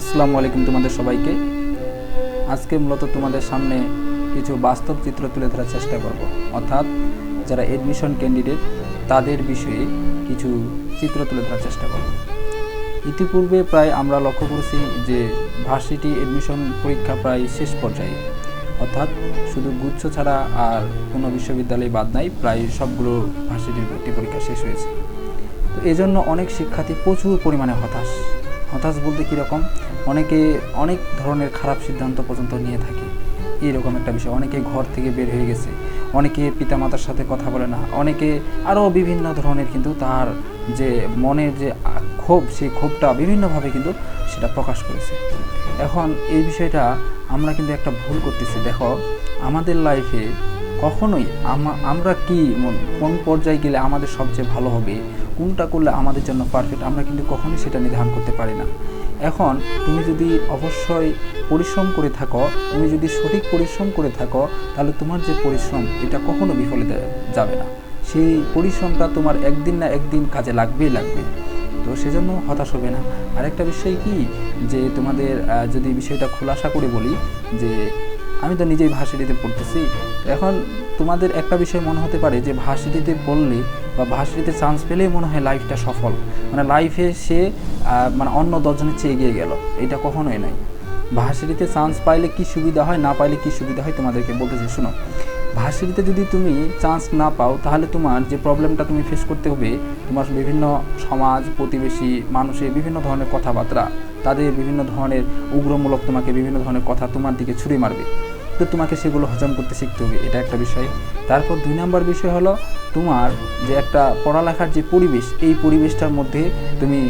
আসসালামু আলাইকুম তোমাদের সবাইকে। আজকে মূলত তোমাদের সামনে কিছু বাস্তব চিত্র তুলে ধরার চেষ্টা করব। অর্থাৎ যারা এডমিশন ক্যান্ডিডেট তাদের বিষয়ে কিছু চিত্র তুলে ধরার চেষ্টা করব। ইতিপূর্বে প্রায় আমরা লক্ষ্য করেছি যে ভার্সিটি এডমিশন পরীক্ষা প্রায় শেষ পর্যায়ে। অর্থাৎ শুধু গুচ্ছ ছাড়া আর কোনো বিশ্ববিদ্যালয় বাদ নাই, প্রায় সবগুলো ভার্সিটির ভর্তি পরীক্ষা শেষ হয়েছে। তো এই জন্য অনেক শিক্ষার্থী প্রচুর পরিমাণে হতাশ। হতাশ বলতে কীরকম অনেকে অনেক ধরনের খারাপ সিদ্ধান্ত পর্যন্ত নিয়ে থাকে। এইরকম একটা বিষয়। অনেকে ঘর থেকে বের হয়ে গেছে। অনেকে পিতামাতার সাথে কথা বলে না। অনেকে আরও বিভিন্ন ধরনের কিন্তু তার যে মনের যে ক্ষোভ, সেই ক্ষোভটা বিভিন্নভাবে কিন্তু সেটা প্রকাশ করেছে। এখন এই বিষয়টা আমরা কিন্তু একটা ভুল করতেছি। দেখো, আমাদের লাইফে কখনোই আমা- আমরা কি কোন পর্যায়ে গেলে আমাদের সবচেয়ে ভালো হবে? কোনটা করলে আমাদের জন্য পারফেক্ট আমরা কিন্তু কখনোই সেটা নির্ধারণ করতে পারি না। এখন তুমি যদি অবশ্যই পরিশ্রম করে থাকো, তুমি যদি সঠিক পরিশ্রম করে থাকো, তাহলে তোমার যে পরিশ্রম, এটা কখনো বিফলে যাবে না। সেই পরিশ্রমটা তোমার একদিন না একদিন কাজে লাগবেই লাগবে। তো সেজন্য হতাশ হবে না। আরেকটা বিষয় কি? যে তোমাদের যদি বিষয়টা খোলাসা করে বলি, যে আমি তো নিজেই ভার্সিটিতে পড়তেছি। এখন তোমাদের একটা বিষয় মনে হতে পারে যে ভার্সিটিতে পড়লে বা ভার্সিটিতে চান্স পেলেই মনে হয় লাইফটা সফল। মানে লাইফে সে মানে অন্য দশজনের চেয়ে এগিয়ে গেল। এটা কখনোই নাই ভার্সিটিতে চান্স পাইলে কি সুবিধা হয়, না পাইলে কি সুবিধা হয় তোমাদেরকে বলতেছি, শোনো। ভার্সিটিতে যদি তুমি চান্স না পাও, তাহলে তোমার যে প্রবলেমটা তুমি ফেস করতে হবে, তোমার বিভিন্ন সমাজ, প্রতিবেশী, মানুষের বিভিন্ন ধরনের কথাবার্তা, তাদের বিভিন্ন ধরনের উগ্রমূলক তোমাকে বিভিন্ন ধরনের কথা তোমার দিকে ছুরি মারবে। তো তোমাকে সেগুলো হজম করতে শিখতে হবে, এটা একটা বিষয়। তারপর দুই নম্বর বিষয় হলো তোমার যে একটা পড়ালেখার যে পরিবেশ, এই পরিবেশটার মধ্যে তুমি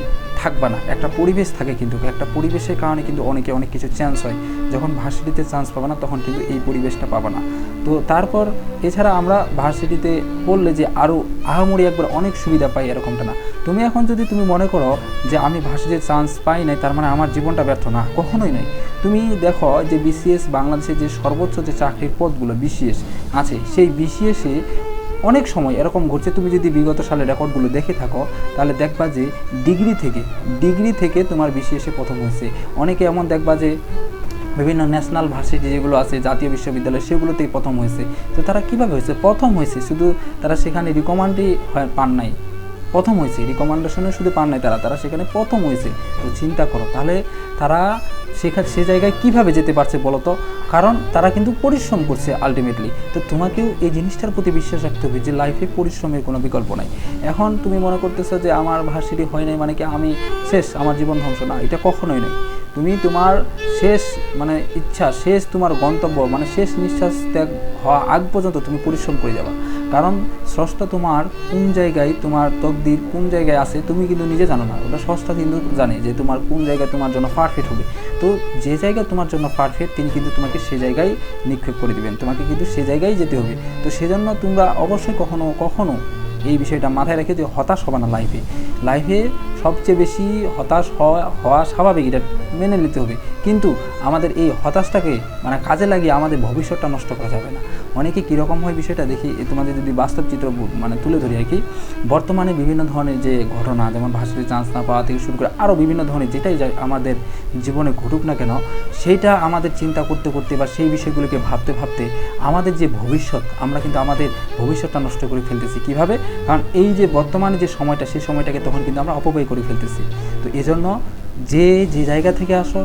থাকবা না। একটা পরিবেশ থাকে কিন্তু, একটা পরিবেশের কারণে কিন্তু অনেকে অনেক কিছু চান্স হয়। যখন ভার্সিটিতে চান্স পাবে না, তখন কিন্তু এই পরিবেশটা পাবে না। তো তারপর এছাড়া আমরা ভার্সিটিতে পড়লে যে আরও আহামরি একবার অনেক সুবিধা পাই এরকমটা না। তুমি এখন যদি তুমি মনে করো যে আমি ভার্সিটিতে চান্স পাই নাই, তার মানে আমার জীবনটা ব্যর্থ না, কখনোই নয় তুমি দেখো যে বিসিএস বাংলাদেশে যে সর্বোচ্চ যে চাকরির পদগুলো বিসিএস আছে, সেই বিসিএসে অনেক সময় এরকম ঘটছে, তুমি যদি বিগত সালের রেকর্ডগুলো দেখে থাকো, তাহলে দেখবা যে ডিগ্রি থেকে ডিগ্রি থেকে তোমার বিসিএসে প্রথম হয়েছে। অনেকে এমন দেখবা যে বিভিন্ন ন্যাশনাল ভার্সিটি যেগুলো আছে, জাতীয় বিশ্ববিদ্যালয়, সেগুলোতেই প্রথম হয়েছে। তো তারা কীভাবে হয়েছে? প্রথম হয়েছে, শুধু তারা সেখানে রিকমান্ডই পান নাই। প্রথম হয়েছে রিকমেন্ডেশনে শুধু পান নাই তারা তারা সেখানে প্রথম হয়েছে। তো চিন্তা করো, তাহলে তারা সেখানে সে জায়গায় কীভাবে যেতে পারছে বলো তো? কারণ তারা কিন্তু পরিশ্রম করছে আলটিমেটলি তো তোমাকেও এই জিনিসটার প্রতি বিশ্বাস রাখতে হবে যে লাইফে পরিশ্রমের কোনো বিকল্প নাই। এখন তুমি মনে করতেছো যে আমার ভার্সিটি হয় নাই মানে কি আমি শেষ, আমার জীবন ধ্বংস? না, এটা কখনোই নয় তুমি তোমার শেষ মানে ইচ্ছা, শেষ তোমার গন্তব্য মানে শেষ নিঃশ্বাস ত্যাগ হওয়া আগ পর্যন্ত তুমি পরিশ্রম করে যাবা। কারণ স্রষ্টা তোমার কোন জায়গায় তোমার তকদির কোন জায়গায় আছে, তুমি কিন্তু নিজে জানো না। ওটা স্রষ্টা কিন্তু জানে যে তোমার কোন জায়গায় তোমার জন্য পারফেক্ট হবে। তো যে জায়গায় তোমার জন্য পারফেক্ট তিনি কিন্তু তোমাকে সে জায়গায় নিক্ষেপ করে দিবেন। তোমাকে কিন্তু সে জায়গায় যেতে হবে। তো সেজন্য তোমরা অবশ্যই কখনো কখনো এই বিষয়টা মাথায় রেখে যে হতাশ হবে না লাইফে লাইফে সবচেয়ে বেশি হতাশ হওয়া হওয়া স্বাভাবিক, এটা মেনে নিতে হবে। কিন্তু আমাদের এই হতাশটাকে মানে কাজে লাগিয়ে আমাদের ভবিষ্যৎটা নষ্ট করা যাবে না। অনেকে কীরকম হয় বিষয়টা দেখি তোমাদের যদি বাস্তব চিত্র মানে তুলে ধরি আর কি, বর্তমানে বিভিন্ন ধরনের যে ঘটনা, যেমন ভার্সিটি চান্স না পাওয়া থেকে শুরু করে আরও বিভিন্ন ধরনের যেটাই আমাদের জীবনে ঘটুক না কেন, সেইটা আমাদের চিন্তা করতে করতে বা সেই বিষয়গুলোকে ভাবতে ভাবতে আমাদের যে ভবিষ্যৎ, আমরা কিন্তু আমাদের ভবিষ্যৎটা নষ্ট করে ফেলতেছি। কীভাবে? কারণ এই যে বর্তমানে যে সময়টা সেই সময়টাকে তখন কিন্তু আমরা অপব্যয় করে ফেলতেছি। তো এজন্য যে যে জায়গা থেকে আসো,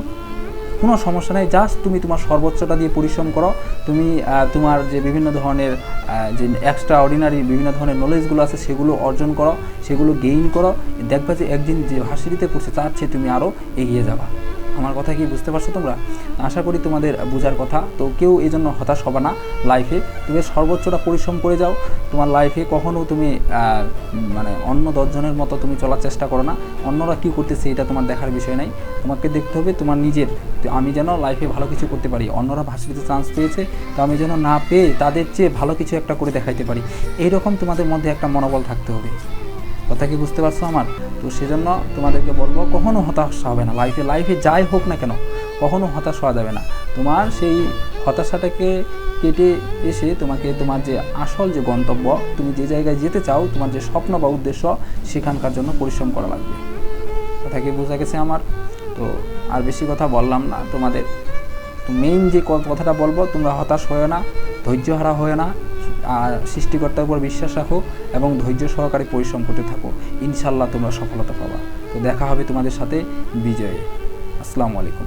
কোনো সমস্যা নেই জাস্ট তুমি তোমার সর্বোচ্চটা দিয়ে পরিশ্রম করো। তুমি তোমার যে বিভিন্ন ধরনের যে এক্সট্রা অর্ডিনারি বিভিন্ন ধরনের নলেজগুলো আছে, সেগুলো অর্জন করো, সেগুলো গেইন করো। দেখবা যে একদিন যে ভার্সিটিতে পড়ছে, তার চেয়ে তুমি আরও এগিয়ে যাবা। আমার কথা কি বুঝতে পারছ তোমরা? আশা করি তোমাদের বোঝার কথা। তো কেউ এই জন্য হতাশ হবে না লাইফে তুমি সর্বোচ্চটা পরিশ্রম করে যাও। তোমার লাইফে কখনও তুমি মানে অন্য দশজনের মতো তুমি চলার চেষ্টা করো না। অন্যরা কী করতেছে এটা তোমার দেখার বিষয় নাই। তোমাকে দেখতে হবে তোমার নিজের। তো আমি যেন লাইফে ভালো কিছু করতে পারি। অন্যরা ভার্সিটিতে চান্স পেয়েছে। তো আমি যেন না পেয়ে তাদের চেয়ে ভালো কিছু একটা করে দেখাইতে পারি। এইরকম তোমাদের মধ্যে একটা মনোবল থাকতে হবে। কথা কি বুঝতে পারছ আমার? তো সেজন্য তোমাদেরকে বলব, কখনো হতাশ হবে না। লাইফে লাইফে যাই হোক না কেন, কখনো হতাশ হওয়া যাবে না। তোমার সেই হতাশাটাকে কেটে এসে তোমাকে তোমার যে আসল যে গন্তব্য, তুমি যে জায়গায় যেতে চাও, তোমার যে স্বপ্ন বা উদ্দেশ্য, সেখানকার জন্য পরিশ্রম করা লাগবে। কথা কি বোঝা গেছে আমার? তো আর বেশি কথা বললাম না। তোমাদের মেইন যে কথাটা বলব, তোমরা হতাশ হয়ে না ধৈর্য হারা হয়ে না সৃষ্টিকর্তার উপর বিশ্বাস রাখো এবং ধৈর্য সহকারে পরিশ্রম করতে থাকো। ইনশাল্লাহ তোমরা সফলতা পাবা। তো দেখা হবে তোমাদের সাথে বিজয়ে। আসসালামু আলাইকুম।